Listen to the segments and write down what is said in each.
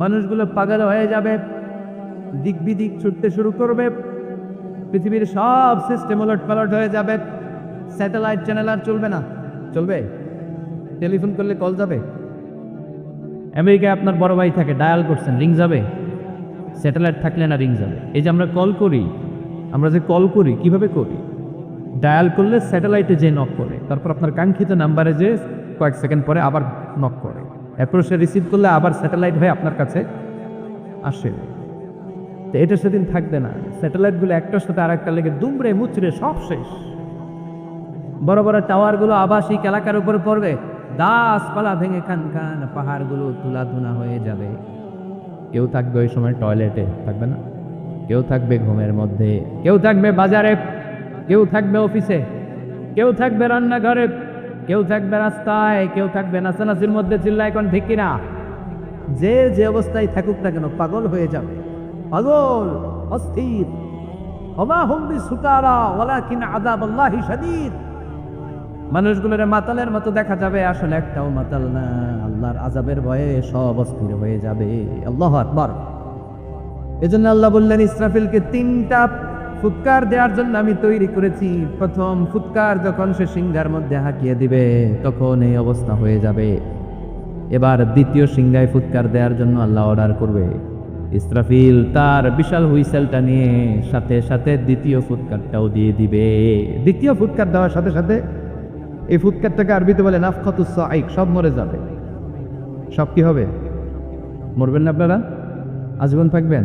মানুষগুলো পাগল হয়ে যাবে দিক বিদিক ছুটতে শুরু করবে, পৃথিবীর সব সিস্টেম উলট পালট হয়ে যাবে। স্যাটেলাইট চ্যানেল আর চলবে না। চলবে? টেলিফোন করলে কল যাবে? আমেরিকায় আপনার বড় ভাই থাকে ডায়াল করছেন রিং যাবে? স্যাটেলাইট থাকলে না রিং যাবে? এই যে আমরা কল করি, আমরা যে কল করি, কীভাবে করি? ডায়াল করলে স্যাটেলাইটে যে নক করে। তারপর আপনার কাঙ্ক্ষিত নাম্বারে যে কয়েক সেকেন্ড পরে আবার নক করে। এরপর সে রিসিভ করলে আবার স্যাটেলাইট হয়ে আপনার কাছে আসে। তো এটা সেদিন থাকবে না। স্যাটেলাইটগুলো একটার সাথে আর একটা লেগে দুমড়ে মুচড়ে সব শেষ। বড় বড় টাওয়ারগুলো আবাসিক এলাকার উপরে পড়বে। গাছপালা ভেঙে খান খান পাহাড়গুলো তুলাধুনা হয়ে যাবে। কেউ থাকবে ওই সময় টয়লেটে থাকবে না? কেউ থাকবে ঘুমের মধ্যে, কেউ থাকবে বাজারে, কেউ থাকবে অফিসে কেউ থাকবে রান্নাঘরে। কেউ থাকবে রাস্তায়, কেউ থাকবে নাচানাচির মধ্যে চিল্লা এখন ঠিক কিনা? যে যে অবস্থায় থাকুক না কেন, পাগল হয়ে যাবে। পাগল, অস্থির। মানুষগুলোর মাতালের মতো দেখা যাবে, আসলে একটাও মাতাল না। আল্লাহর আজাবের ভয়ে সব অস্থির হয়ে যাবে। আল্লাহ আকবার। এজন্য আল্লাহ বললেন, ইসরাফিলকে তিনটা ফুৎকার দেওয়ার জন্য আমি তৈরি করেছি। প্রথম ফুৎকার যখন সে সিংহার মধ্যে হাঁকিয়ে দিবে, তখন এই অবস্থা হয়ে যাবে। এবার দ্বিতীয় সিংহায় ফুৎকার দেওয়ার জন্য আল্লাহ অর্ডার করবে। ইসরাফিল তার বিশাল হুইসেলটা নিয়ে সাথে সাথে দ্বিতীয় ফুৎকারটাও দিয়ে দিবে। দ্বিতীয় ফুৎকার দেওয়ার সাথে সাথে এই ফুৎকারটাকে আরবিতে বলে নাফখাতুস আইক সব মরে যাবে। সব কি হবে? মরবেন না আপনারা? আজীবন থাকবেন?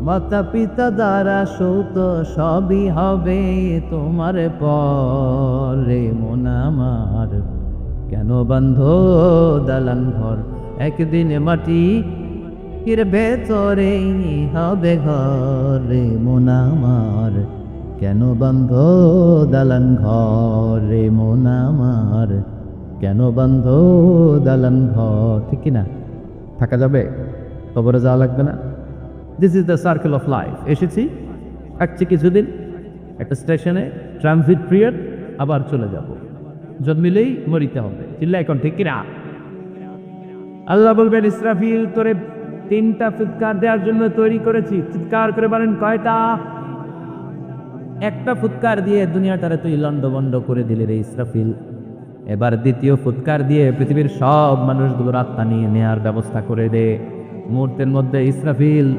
মাতা পিতা দ্বারা সৌত সবই হবে তোমার পরে। মন আমার, কেন বান্ধ দালান ঘর? একদিন মাটি এর ভেতরে হবে ঘরে। মন আমার, কেন বান্ধ দালান ঘরে? মন আমার, কেন বান্ধ দালান ঘর? ঠিক কিনা থাকা যাবে? কবরে যাওয়া লাগবে না? This is the circle of life এসেছি। থাকছি কিছুদিন, একটা স্টেশনে ট্রানজিট পিরিয়ড আবার চলে যাব। জন্মিলেই মরিতে হবে। চিল্লা এখন ঠিক কিনা? আল্লাহ বলবেন, ইসরাফিল, তোরে তিনটা ফুৎকার দেওয়ার জন্য তৈরি করেছি। চিৎকার করে বলেন, কয়টা? একটা ফুৎকার দিয়ে দুনিয়াটারে তুই লন্ডবন্ড করে দিলি রে ইসরাফিল। এবার দ্বিতীয় ফুৎকার দিয়ে পৃথিবীর সব মানুষগুলোর আত্মা নিয়ে নেয়ার ব্যবস্থা করে দে। মুহূর্তের মধ্যে ইসরাফিল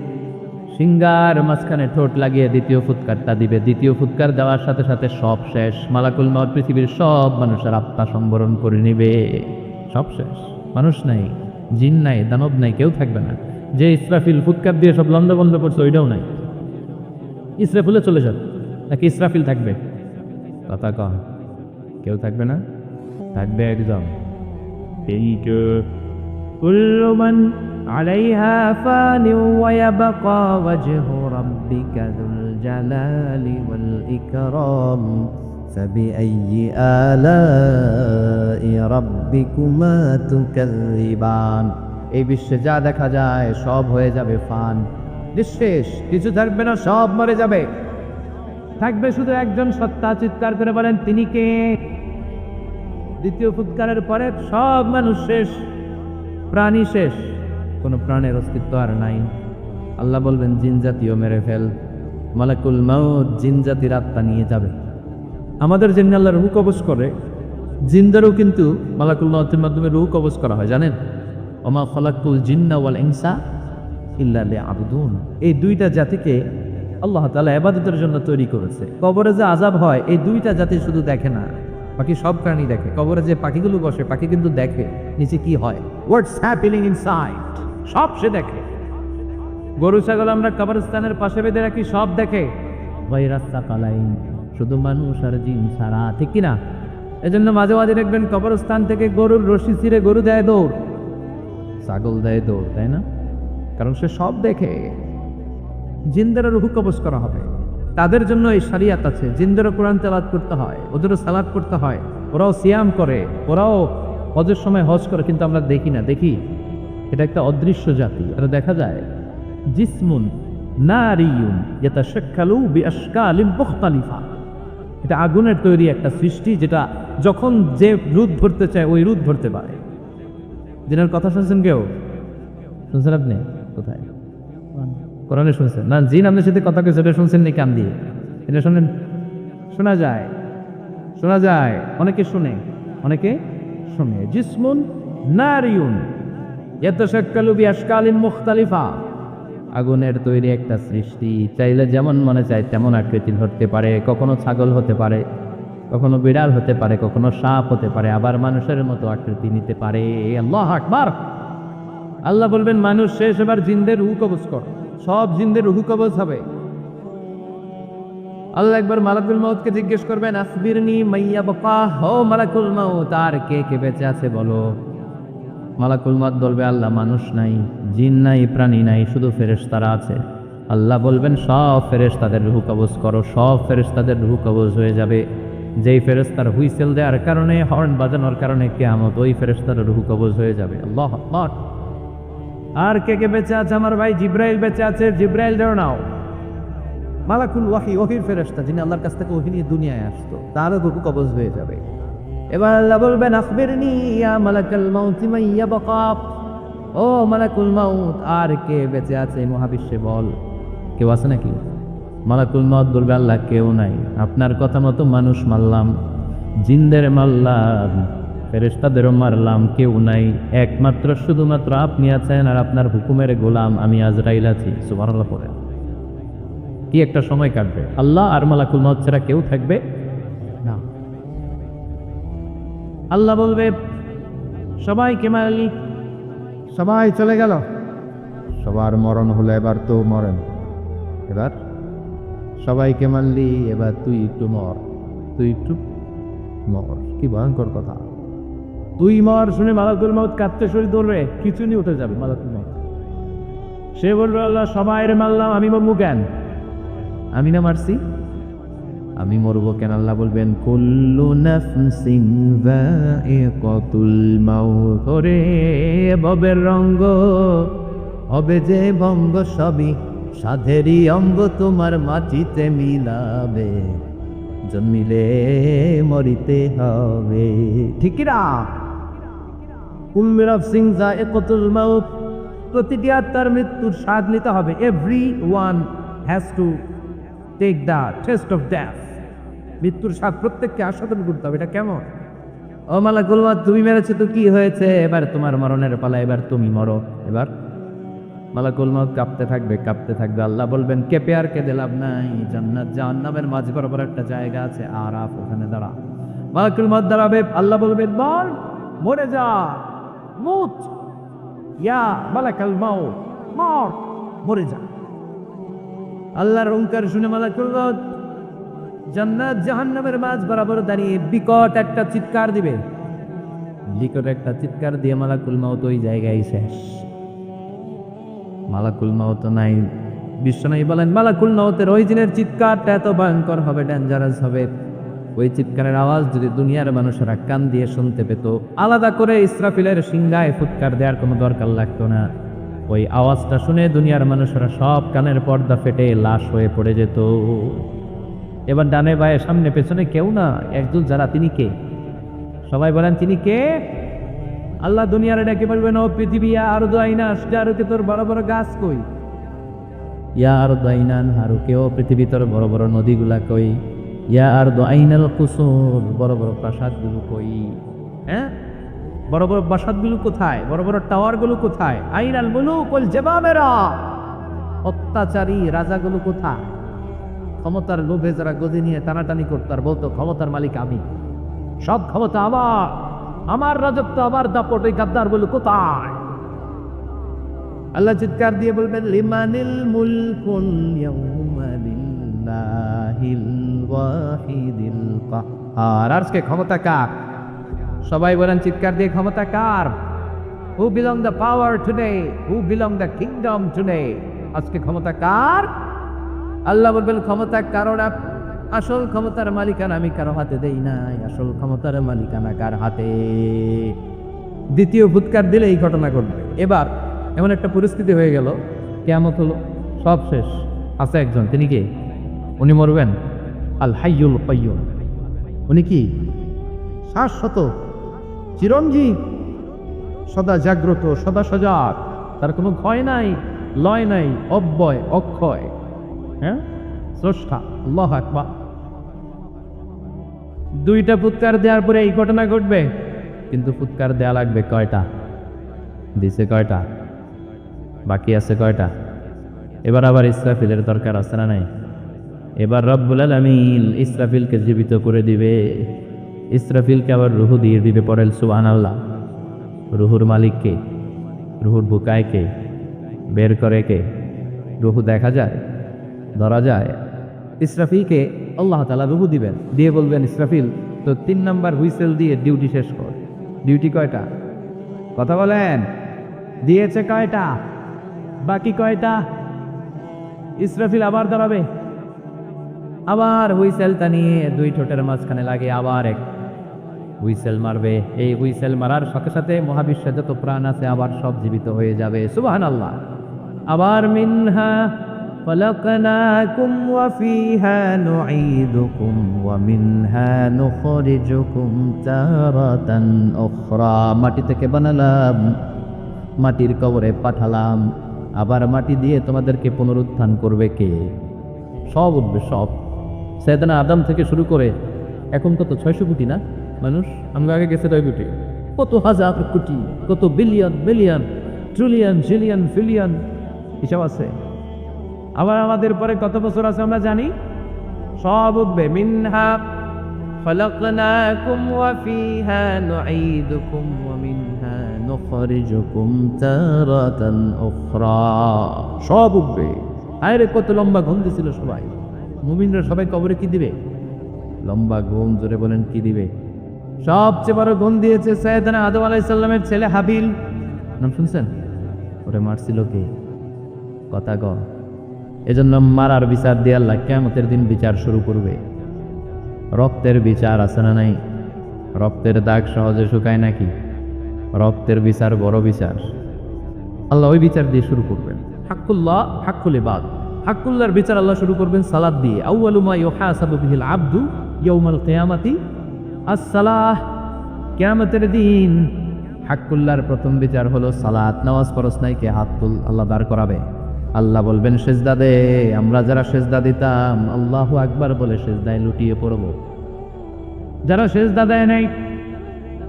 সিঙ্গার মাঝখানে ঠোঁট লাগিয়ে দ্বিতীয় ফুৎকারটা দিবে। দ্বিতীয় ফুৎকার দেওয়ার সাথে সাথে সব শেষ। মালাকুল মাওয়াত পৃথিবীর সব মানুষের আত্মা সম্বরণ করে নিবে। সব শেষ। মানুষ নাই, জিন নাই, দানব নাই, কেউ থাকবে না। যে ইসরাফিল ফুৎকার দিয়ে সব লন্ড বন্ধ করছে, ওইটাও নাই। ইসরাফিলে চলে যাবে, নাকি ইসরাফিল থাকবে? কথা কম কেউ থাকবে না? থাকবে একদম। এইটা عليها فان ويبقى وجه ربك ذو الجلال والإكرام فبأي آلاء ربكما تكذبان এই বিশ্বে যা দেখা যায় সব হয়ে যাবে ফান নিঃশেষ কিছু থাকবে না সব মরে যাবে থাকবে শুধু একজন সত্তা চিৎকার করে বলেন তিনি কে দ্বিতীয় ফুৎকারের পরে সব মানুষ শেষ প্রাণী শেষ কোনো প্রাণের অস্তিত্ব আর নাই। আল্লাহ বলবেন, জিন জাতীয় মেরে ফেল। মালাকুল মাউদ জিন জাতির আত্মা নিয়ে যাবে। আমাদের জিন আল্লাহ রুহ কবজ করে। জিন্দারও কিন্তু মালাকুল মাউতের মাধ্যমে রুহ কবজ করা হয়, জানেন? ওমা খলাকুল জিন্না ওয়াল ইনসা ইল্লা আবুদুন এই দুইটা জাতিকে আল্লাহ তালা এবাদতের জন্য তৈরি করেছে। কবরে যে আজাব হয়, এই দুইটা জাতি শুধু দেখে না। বাকি সব প্রাণী দেখে। কবরে যে পাখিগুলো বসে, পাখি কিন্তু দেখে নিচে কি হয়। হোয়াটস হ্যাপেনিং ইনসাইড সব সে দেখে। গরু, ছাগল আমরা কবরস্থানের পাশে বেঁধে রাখি, সব দেখে। রাস্তা কালাই শুধু মানুষ আর জিন সারা ঠিক কিনা? এজন্য মাঝে মাঝে দেখবেন কবরস্থান থেকে গরুর রশি ছিঁড়ে গরু দেয় দৌড়। ছাগল দেয় দৌড়, তাই না? কারণ সে সব দেখে। জিন্দেরও রুহু কবজ করা হবে। তাদের জন্য এই শারিয়াত আছে। জিন্দেরও কোরআন তেলাত করতে হয়, ওদেরও সালাদ করতে হয়। ওরাও সিয়াম করে, ওরাও হজের সময় হজ করে, কিন্তু আমরা দেখি না। দেখি? এটা একটা অদৃশ্য জাতি। এটা দেখা যায়, জিসমুন নারিয়ুন যেটা শেখালু বিআশকালিম মুখতালিফা। এটা আগুনের তৈরি একটা সৃষ্টি যেটা যখন যে রুদ ভরতে চায়, ওই রুদ ভরতে পারে। দিনের কথা শুনছেন কেউ? শুনছেন আপনি? কোথায়? কোরআনে শুনছেন? না, জিন আপনার সাথে কথা কেছে এটা শুনছেন নি কান দিয়ে। এটা শোনেন? শোনা যায়। শোনা যায়। অনেকে শুনে অনেকে শুনে। জিসমুন নারিউন ইয়াতাশাক্কালু বিআশকালিন মুখতালিফা। আগুনের তৈরি একটা সৃষ্টি, চাইলে যেমন মনে চায় তেমন আকৃতি ধরতে পারে, কখনো ছাগল হতে পারে, কখনো বিড়াল হতে পারে, কখনো সাপ হতে পারে, আবার মানুষের মতো আকৃতি নিতে পারে। আল্লাহ আকবার। আল্লাহ বলবেন, মানুষ শেষ, এবার জিন্দের রুহু কবজ কর। সব জিন্দের রুহু কবজ হবে। আল্লাহ একবার মালাকুল মাউতকে জিজ্ঞেস করবেন, আসবিরনি মাইয়া বাকা হো মালাকুল মাউত, আর কে কে বেঁচে আছে বলো? মালাকুল বলবে, আল্লাহ মানুষ নাই, জিন নাই, প্রাণী নাই, শুধু ফেরেশতারা আছে। আল্লাহ বলবেন, সব ফেরেশতাদের রুহু কবজ করো, সব ফেরেশতাদের রুহু কবজ হয়ে যাবে। যেই ফেরেশতার হুইসেল দেওয়ার কারণে, হর্ন বাজানোর কারণে কেয়ামত, ওই ফেরেশতার রুহু কবজ হয়ে যাবে। আর কে কে বেঁচে আছে? আমার ভাই জিব্রাইল বেঁচে আছে। জিব্রাইল দেও নাও। মালাকুল ওয়াহি, ওহির ফেরেশতা, যিনি আল্লাহর কাছ থেকে ওহি নিয়ে দুনিয়ায় আসতো, তারও রুহু কবজ হয়ে যাবে। এবার আল্লাহ বলবেন, আখবিরনি ইয়া মালাকাল মাউতি মাইয়া বকাপ ও মালাকুল মাউত, আর কে বেঁচে আছে মহাবিশ্বে বল? কেউ আছে নাকি? মালাকুল মাউত বলবে, আল্লাহ, কেউ নাই। আপনার কথা মতো মানুষ মারলাম, জিন্দের মারলাম, ফেরেশতাদেরও মারলাম, কেউ নাই। একমাত্র, শুধুমাত্র আপনি আছেন আর আপনার হুকুমের গোলাম আমি আজরাইল আছি। সুবহানাল্লাহ পরে কি একটা সময় কাটবে। আল্লাহ আর মালাকুল মাউত ছাড়া কেউ থাকবে আল্লাহ বলবে সবাইকে মারলি? সবাই চলে গেল। সবার মরণ হলো এবার তো মরেন। এবার সবাইকে মারলি? এবার তুই একটু মর। তুই একটু মর। কি ভয়ঙ্কর কথা। তুই মর শুনে মালাকুল মাউত কাঁদতে শরীর ধরবে কিছু নিয়ে উঠে যাবে মালাকুল মাউত। সে বলবে আল্লাহ সবাই মারলাম আমি মরমু কেন? আমি না মারছি? আমি মরবো কেন? আল্লাহ বলবেন, কুল্লু নাফসিন যায়িকাতুল মাউত। ওরে ববের রঙ্গ, হবে যে ভঙ্গ সবই, সাধেরই অঙ্গ তোমার মাটিতে মিলাবে, জন্মিলে মরিতে হবে। ঠিক না কুল্লু নাফসিন যায়িকাতুল মাউত, প্রতিটি আত্মার মৃত্যুর স্বাদ নিতে হবে। Every one has to take the test of death মৃত্যুর স্বাদ প্রত্যেককে আস্বাদন করতে হবে, এটা কেমন? ও মালা গুলমা তুমি মেরেছো তো কি হয়েছে? এবার তোমার মরণের পালা, এবার তুমি মরো। এবার মালাকুল মত কাঁপতে থাকবে কাঁপতে থাকবে। আল্লাহ বলবেন, কেঁপে আর কেঁদে লাভ নাই। জান্নাত, জাহান্নামের মাঝে বরাবর একটা জায়গা আছে আর আপ ওখানে দাঁড়া। মালাকুল মত দাঁড়াবে, আল্লাহ বলবেন বল মরে যা, মুত, ইয়া মালাকাল মাও মর, মরে যা। আল্লাহর অঙ্কার শুনে মালাকুল মত জান্নাত জাহান্নামের মাঝ বরাবর দাঁড়িয়ে বিকট একটা চিৎকার দিবে। বিকট একটা চিৎকার দিয়ে মালাকুল মাউত ওই জায়গায় শেষ। মালাকুল মাউত নাই। বিশ্বনাই বলেন, মালাকুল মাউতের ওই দিনের চিৎকারটা এত ভয়ঙ্কর হবে ডেঞ্জারাস হবে। ওই চিৎকারের আওয়াজ যদি দুনিয়ার মানুষেরা কান দিয়ে শুনতে পেত, আলাদা করে ইসরাফিলের সিংগায় ফুৎকার দেওয়ার কোনো দরকার লাগতো না। ওই আওয়াজটা শুনে দুনিয়ার মানুষেরা সব কানের পর্দা ফেটে লাশ হয়ে পড়ে যেত। এবার ডানে বায়ে সামনে, পেছনে কেউ না, একজন যারা, তিনি কে? সবাই বলেন, তিনি কে? আল্লাহ দুনিয়ার ডেকে বলবেন, ও পৃথিবী আর দাইনা আরকে তোর বড় বড় গাছ কই? ইয়া আর দাইনান হারুকে ও পৃথিবী তোর বড় বড় নদীগুলা কই? ইয়া আর দাইনাল কুসুর, বড় বড় প্রাসাদগুলো কই? হ্যাঁ? বড় বড় প্রাসাদগুলো কোথায়? বড় বড় টাওয়ারগুলো কোথায়? আইনাল মুলুক ওয়াল জাবাবেরা অত্যাচারী রাজাগুলো কোথায়? ক্ষমতার লোভে যারা গদি নিয়ে টানাটানি করতো, আর বলতো, ক্ষমতার মালিক আমি। সব ক্ষমতা আমার। আমার রাজত্ব, আমার দাপট, এই গাদ্দার বলে কোথায়? আল্লাহ চিৎকার দিয়ে বলবেন, লিমানিল ওয়াহিদিল কাহ্হার আজকে ক্ষমতা কার? সবাই বলেন, চিৎকার দিয়ে ক্ষমতা কার? Who belong the power today who belong the kingdom today আজকে ক্ষমতা কার? আল্লাহ বলবেন ক্ষমতা কারোর আসল ক্ষমতার মালিকানা আমি কারও হাতে দেই নাই, আসল ক্ষমতার মালিকানা কার হাতে? দ্বিতীয় ফুৎকার দিলে এই ঘটনা ঘটবে। এবার এমন একটা পরিস্থিতি হয়ে গেল কেমত হলো, সব শেষ। আছে একজন, তিনি কে? উনি মরবেন? আল হাইয়ুল কাইয়ুম। উনি কি? শাশ্বত, চিরঞ্জীব, সদা জাগ্রত, সদা সজাগ। তার কোনো ভয় নাই, লয় নাই, অব্যয়, অক্ষয়। হ্যাঁ? দুইটা ফুৎকার দেওয়ার পরে এই ঘটনা ঘটবে? কিন্তু ফুৎকার দেয়া লাগবে কয়টা? দিছে কয়টা? বাকি আছে কয়টা? এবার আবার ইসরাফিলের দরকার আছে না নাই? এবার রব্বুল আলমিন ইসরাফিলকে জীবিত করে দিবে। ইসরাফিলকে আবার রুহু দিয়ে দিবে পরেল সুবান আল্লাহ রুহুর মালিককে, রুহুর বুকায়কে বের করে কে? রুহু দেখা যায়? ধরা যায়। ইসরাফিকে আল্লাহ তালা রুহু দিবেন। দিয়ে বলবেন, ইসরাফিল তো তিন নম্বর হুইসেল দিয়ে ডিউটি শেষ কর। ডিউটি কয়টা? কথা বলেন। দিয়েছে কয়টা? বাকি কয়টা? ইসরাফিল আবার দাঁড়াবে। আবার হুইসেলটা নিয়ে দুই ঠোঁটের মাঝখানে লাগে, আবার এক হুইসেল মারবে। এই হুইসেল মারার সাথে সাথে মহাবিশ্বে যত প্রাণ আছে, আবার সব জীবিত হয়ে যাবে। সুবাহান আল্লাহ আবার মিনহা خلقناكم وفيها نعيدكم ومنها نخرجكم تارة أخرى মাটি থেকে বানালাম মাটির কবরে পাঠালাম আবার মাটি দিয়ে তোমাদেরকে পুনরুত্থান করবে কে সব উঠবে সব সেদানা আদাম থেকে শুরু করে এখন কত ছয়শো কোটি না মানুষ আমরা আগে গেছে নয় কোটি কত হাজার কোটি কত billion billion trillion zillion pillion হিসাব আছে আবার আমাদের পরে কত বছর আছে আমরা জানি সব উঠবে মিনহা خلقناكم وفيها نعيدكم ومنها نخرجكم تارة أخرى সব উঠবে আরে কত লম্বা ঘুম দিছিল সবাই মুমিনরা সবাই কবরে কি দিবে লম্বা ঘুম জোরে বলেন কি দিবে সবচেয়ে বড় ঘুম দিয়েছে সৈয়দানা আদম আলাইসাল্লামের ছেলে হাবিল নাম শুনছেন ওরে মারছিল কে কথা গ এজন্য মারার বিচার দিয়ে আল্লাহ কেমতের দিন বিচার শুরু করবে। রক্তের বিচার আছে না নাই? রক্তের দাগ সহজে শুকায় নাকি? রক্তের বিচার বড় বিচার। আল্লাহ ওই বিচার দিয়ে শুরু করবেন। হাক্কুল্লাহ, হাক্কুল ইবাদ। হাক্কুল্লাহর বিচার আল্লাহ শুরু করবেন সালাদ দিয়ে। বিহিল আব্দু ইয়াউমাল কিয়ামাতি। আসসালাহ, কিয়ামতের দিন। হাক্কুল্লাহর প্রথম বিচার হলো সালাত। নামাজ পরস নাই, কে হাত তুল, আল্লাহ দাঁড় করাবে। আল্লাহ বলবেন সেজদা দে আমরা যারা সেজদা দিতাম আল্লাহু আকবার বলে সেজদায় লুটিয়ে পড়ব যারা সেজদা দেয় নাই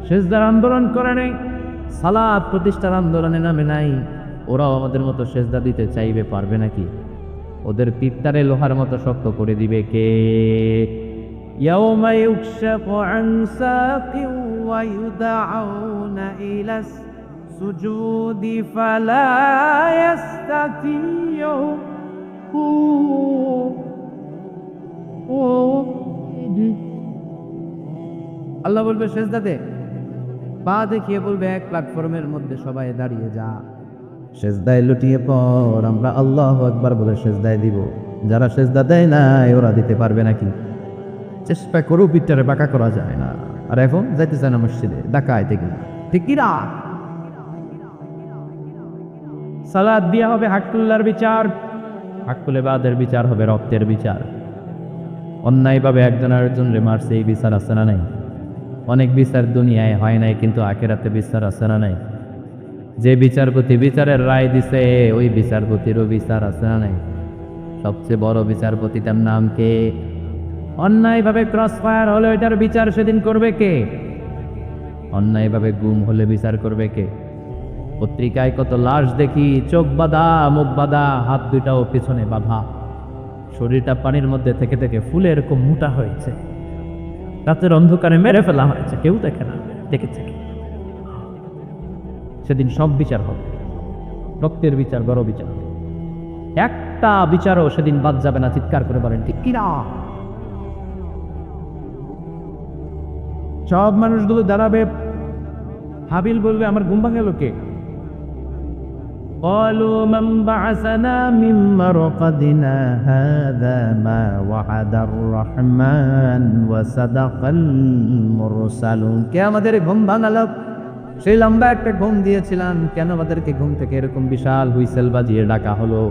সেজদার আন্দোলন করে নাই সালাদ প্রতিষ্ঠার আন্দোলনে নামে নাই ওরাও আমাদের মতো সেজদা দিতে চাইবে পারবে নাকি ওদের পিত্তারে লোহার মতো শক্ত করে দিবে কে يوم يكشف عن ساق ويدعون إلى السجود فلا يستطيعون আল্লাহ বলবে সেজদাতে পা দেখিয়ে বলবে এক প্ল্যাটফর্মের মধ্যে সবাই দাঁড়িয়ে যা সেজদায় লুটিয়ে পর আমরা আল্লাহ একবার বলে সেজদায় দিব যারা সেজদা দেয় নাই ওরা দিতে পারবে নাকি চেষ্টা করেও পিঠটারে বাঁকা করা যায় না আর এখন যাইতে চায় না মসজিদে ডাকায় থেকে ঠিক কিরা সালাদ দিয়া হবে হাক্কুল্লার বিচার। হাক্কুলে বাদের বিচার হবে রক্তের বিচার। অন্যায়ভাবে একজন আরেকজনরে মারছে, এই বিচার আছে না নাই? অনেক বিচার দুনিয়ায় হয় নাই, কিন্তু আখেরাতে বিচার আছে না নাই? যে বিচারপতি বিচারের রায় দিছে, ওই বিচারপতিরও বিচার আছে না নাই? সবচেয়ে বড় বিচারপতি বিচারপতিটার নাম কে? অন্যায়ভাবে ক্রস ফায়ার হলে ওইটার বিচার সেদিন করবে কে? অন্যায়ভাবে গুম হলে বিচার করবে কে? পত্রিকায় কত লাশ দেখি, চোখ বাঁধা, মুখ বাঁধা, হাত দুইটাও পিছনে বাঁধা। শরীরটা পানির মধ্যে থেকে থেকে ফুলে এরকম মোটা হয়েছে। রাতের অন্ধকারে মেরে ফেলা হয়েছে, কেউ দেখে না দেখেছে? সেদিন সব বিচার হবে। রক্তের বিচার, বড় বিচার। একটা বিচারও সেদিন বাদ যাবে না, চিৎকার করে বলেন, ঠিক কিনা? সব মানুষগুলো দাঁড়াবে। হাবিল বলবে, আমার ঘুম ভাঙালো কে قالوا من بعثنا من مرقدنا هذا ما وعد الرحمن وصدق المرسلون কে আমাদের ঘুম ভাঙালো সেই লম্বা একটা ঘুম দিয়েছিলাম কেন আমাদেরকে ঘুম থেকে এরকম বিশাল হুইসেল বাজিয়ে ডাকা হলো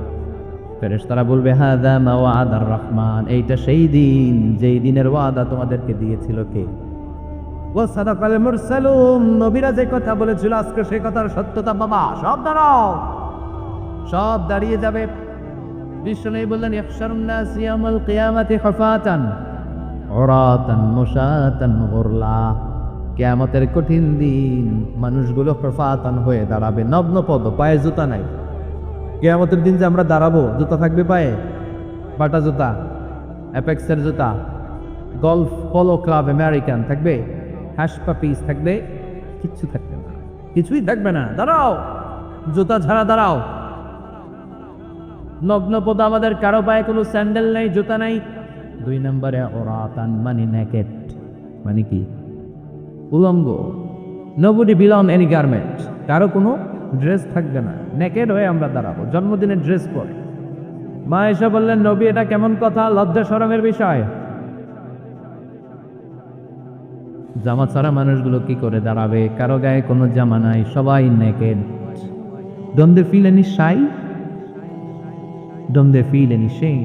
ফেরেশতারা বলবে হাদা মা ওয়াদার রহমান এইটা সেই দিন যেই দিনের ওয়াদা তোমাদেরকে দিয়েছিল কে ও সাদাকাল মুরসালুন নবীরা যে কথা বলেছিল আজকে সেই কথার সত্যতা বাবা সব দাঁড়াও সব দাঁড়িয়ে যাবে। বিষ্ণু বললেন ইহশারুন নাস ইয়াউমাল কিয়ামাতি খাফাতান, উরাতান মুশাতান গুরলা। কিয়ামতের কঠিন দিন মানুষগুলো খফাতান হয়ে দাঁড়াবে, নগ্ন পদ, পায়ে জুতা নাই। কিয়ামতের দিন যে আমরা দাঁড়াবো, জুতা থাকবে পায়ে? বাটা জুতা, অ্যাপেক্সের জুতা, গলফ, পলো ক্লাব, আমেরিকান থাকবে? হ্যাশ পাপিস থাকবে? কিচ্ছু থাকবে না। কিছুই থাকবে না। দাঁড়াও, জুতা ছাড়া দাঁড়াও। নগ্নপদ আমাদের কারও পায়ে কোনো স্যান্ডেল নেই, জুতা নাই। দুই নম্বরে ওরাতান মানে নেকেট। মানে কি? উলঙ্গ। নবডি বিলং এনি গার্মেন্ট কারও কোনো ড্রেস থাকবে না। নেকেড হয়ে আমরা দাঁড়াবো। জন্মদিনের ড্রেস পরে। মা এসে বললেন, নবী, এটা কেমন কথা? লজ্জা শরমের বিষয়। জামা ছাড়া মানুষগুলো কি করে দাঁড়াবে? কারও গায়ে কোনো জামা নাই। সবাই naked don't they feel any shy don't they feel any shame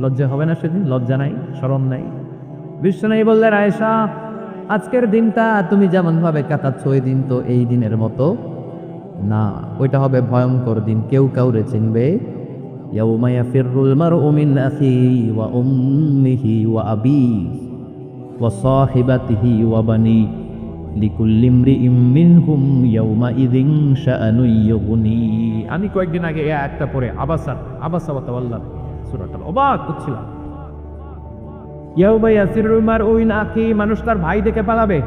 লজ্জা হবে না সেদিন লজ্জা নাই শরম নাই বিশ্ব নেই বললেন আয়েশা আজকের দিনটা তুমি যেমন ভাবে কাটাচ্ছ ওই দিন তো এই দিনের মতো না ওইটা হবে ভয়ঙ্কর দিন কেউ কাউরে চিনবে يوم يفر المرء من أخيه وأمه وأبيه وصاحبته وبنيه আমি কয়েকদিন আগে এই আয়াতটা পড়ে আবাসার আবাসা ওয়া তাওয়াল্লা সূরাটা অবাক আখি, মানুষ তার ভাই দেখে পালাবে।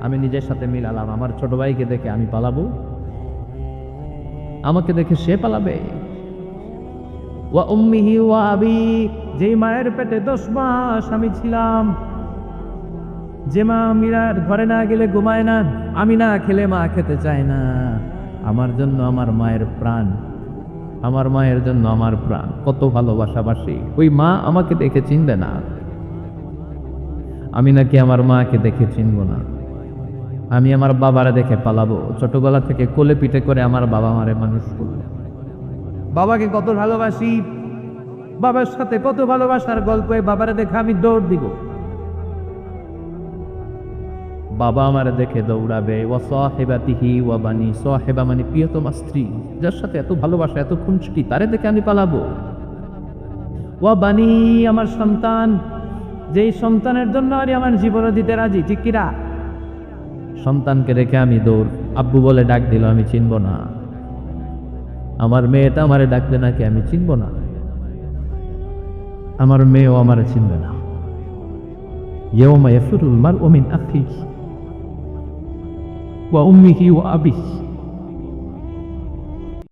আমি নিজের সাথে মিলালাম আমার ছোট ভাইকে দেখে আমি পালাবো। আমাকে দেখে সে পালাবে। ওয়া উম্মিহি ওয়া আবি, যেই মায়ের পেটে দশ মাস আমি ছিলাম যে মা মীরার ঘরে না গেলে ঘুমায় না, আমি না খেলে মা খেতে চায় না। আমার জন্য আমার মায়ের প্রাণ, আমার মায়ের জন্য আমার প্রাণ। কত ভালোবাসাবাসি। ওই মা আমাকে দেখে চিনবে না। আমি নাকি আমার মাকে দেখে চিনব না। আমি আমার বাবারা দেখে পালাবো। ছোটবেলা থেকে কোলে পিঠে করে আমার বাবা মারে মানুষ করল বাবাকে কত ভালোবাসি। বাবার সাথে কত ভালোবাসার গল্পে বাবারে দেখে আমি দৌড় দিব। বাবা আমার দেখে দৌড়াবে। ও সহেবাতিহি ও বানি সহেবা মানে প্রিয়তমা স্ত্রী, যার সাথে এত ভালোবাসা, এত খুনসুটি, তারে দেখে আমি পালাবো। ও বানি আমার সন্তান, যেই সন্তানের জন্য আরে আমার জীবনও দিতে রাজি, ঠিক কিরা সন্তানকে রেখে আমি দৌড়, আব্বু বলে ডাক দিল, আমি চিনব না। আমার মেয়েটা আমারে ডাকলে নাকি আমি চিনব না? আমার মেয়েও আমারে চিনবে না। ইয়ৌমা ইয়াফিরুল মারউ মিন আখিহি। وأمه وأبيه.